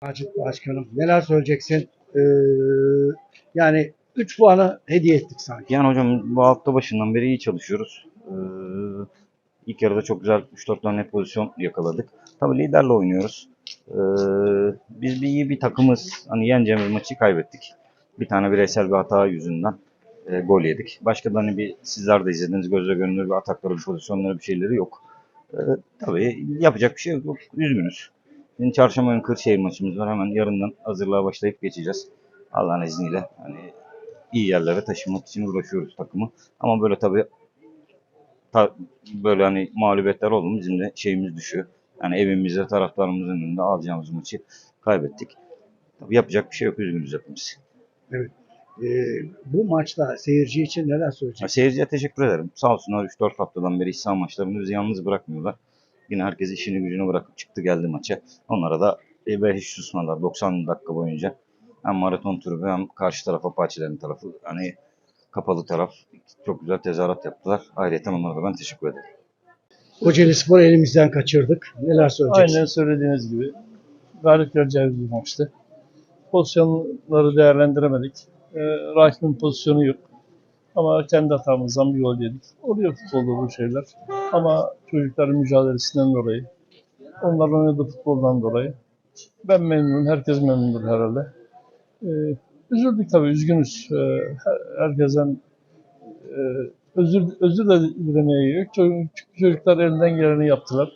Acık Başkanım neler söyleyeceksin? Ee, yani 3 puanı hediye ettik sanki. Yani hocam bu hafta başından beri iyi çalışıyoruz. Ee, ilk yarıda çok güzel 3-4 tane pozisyon yakaladık. Tabii liderle oynuyoruz. Ee, biz bir iyi bir takımız. Hani yeneceğimiz maçı kaybettik. Bir tane bireysel bir hata yüzünden e, gol yedik. Başka da hani bir sizler de izlediğiniz gözle görünür bir atakları, bir pozisyonları bir şeyleri yok. Ee, tabii yapacak bir şey yok. Üzgünüz. Şimdi çarşamba günü Kırşehir maçımız var. Hemen yarından hazırlığa başlayıp geçeceğiz. Allah'ın izniyle. Hani iyi yerlere taşımak için uğraşıyoruz takımı. Ama böyle tabii ta- böyle hani mağlubiyetler oldu mu bizim de şeyimiz düşüyor. Yani evimizde taraftarımızın önünde alacağımız maçı kaybettik. Tabii yapacak bir şey yok. Üzgünüz hepimiz. Ee, bu maçta seyirci için neler söyleyeceksin? seyirciye teşekkür ederim. Sağ olsunlar 3-4 haftadan beri iç saha maçlarında bizi yalnız bırakmıyorlar. Yine herkes işini gücünü bırakıp çıktı geldi maça. Onlara da e, ve hiç susmadılar 90 dakika boyunca. Hem maraton tribü hem karşı tarafa Paçilerin tarafı. Hani kapalı taraf çok güzel tezahürat yaptılar. Ayrıca onlara da ben teşekkür ederim. Kocaeli Spor elimizden kaçırdık. Neler söyleyeceksin? Aynen söylediğiniz gibi galip geleceğimiz bir maçtı. Pozisyonları değerlendiremedik. Ee, rakibin pozisyonu yok. Ama kendi hatamızdan bir gol yedik. Oluyor futbolda bu şeyler. Ama çocukların mücadelesinden dolayı, onların oynadığı futboldan dolayı ben memnunum, herkes memnundur herhalde. Ee, üzüldük tabii, üzgünüz. Ee, her- herkesten e, özür, özür de dilemeye gerek. Çocuk- Çocuklar elinden geleni yaptılar.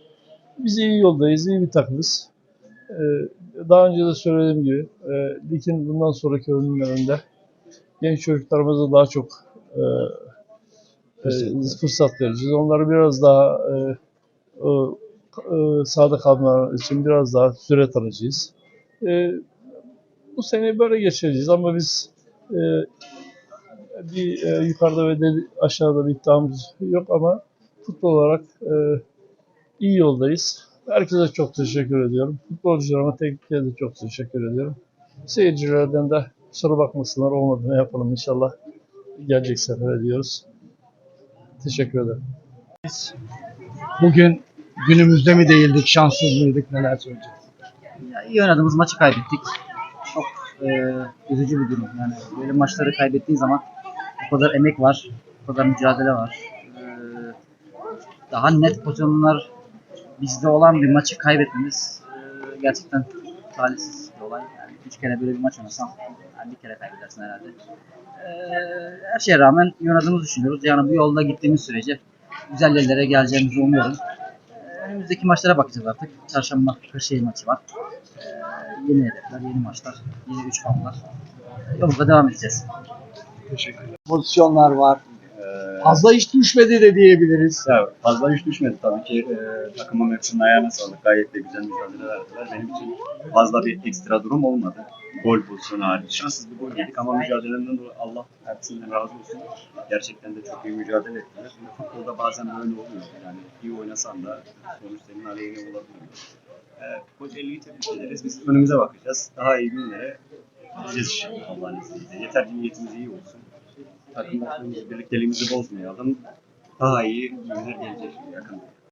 Biz iyi yoldayız, iyi bir takımız. Ee, daha önce de söylediğim gibi e, ligin bundan sonraki önünde genç çocuklarımıza daha çok e, e, fırsat vereceğiz. Onları biraz daha e, e, sahada kalmaları için biraz daha süre tanıyacağız. E, bu sene böyle geçireceğiz ama biz e, bir e, yukarıda ve de aşağıda bir iddiamız yok ama futbol olarak e, iyi yoldayız. Herkese çok teşekkür ediyorum. Futbolcularıma tekniklere de çok teşekkür ediyorum. Seyircilerden de kusura bakmasınlar olmadığını yapalım inşallah. Gelecek sefer ediyoruz. Teşekkür ederim. Bugün günümüzde mi değildik, şanssız mıydık? Neler söyleyeceksin? Ya, iyi oynadığımız maçı kaybettik. Çok e, üzücü bir durum. Yani böyle maçları kaybettiğin zaman o kadar emek var, o kadar mücadele var. E, daha net pozisyonlar bizde olan bir maçı kaybetmemiz e, gerçekten talihsiz bir olay. Yani üç kere böyle bir maç oynasan yani bir kere kaybedersin herhalde. E, her şeye rağmen iyi oynadığımızı düşünüyoruz. Yani bu yolda gittiğimiz sürece güzel yerlere geleceğimizi umuyorum. E, önümüzdeki maçlara bakacağız artık. Çarşamba Kırşehir maçı var. Ee, yeni hedefler, yeni maçlar, yeni 3 puanlar. Ee, Yolumuza devam edeceğiz. Pozisyonlar var. Ee, Fazla hiç düşmedi de diyebiliriz. ya fazla hiç düşmedi tabii ki. Ee, takımın hepsinin ayağına sağlık. Gayet de güzel mücadele verdiler. Benim için fazla bir ekstra durum olmadı. Gol pozisyonu hariç. Şanssız bir gol yedik ama mücadelenden dolayı Allah hepsinden razı olsun. Gerçekten de çok iyi mücadele ettiler. Şimdi futbolda bazen böyle oluyor. Yani iyi oynasan da sonuç senin aleyhine olabiliyor. Ee, Kocaeli'yi tebrik ederiz. Biz önümüze bakacağız. Daha iyi günlere gideceğiz inşallah Allah'ın izniyle. Yeter ki niyetimiz iyi olsun. Takımlarımız birlikteliğimizi bozmayalım. Daha iyi günler gelecek yakın.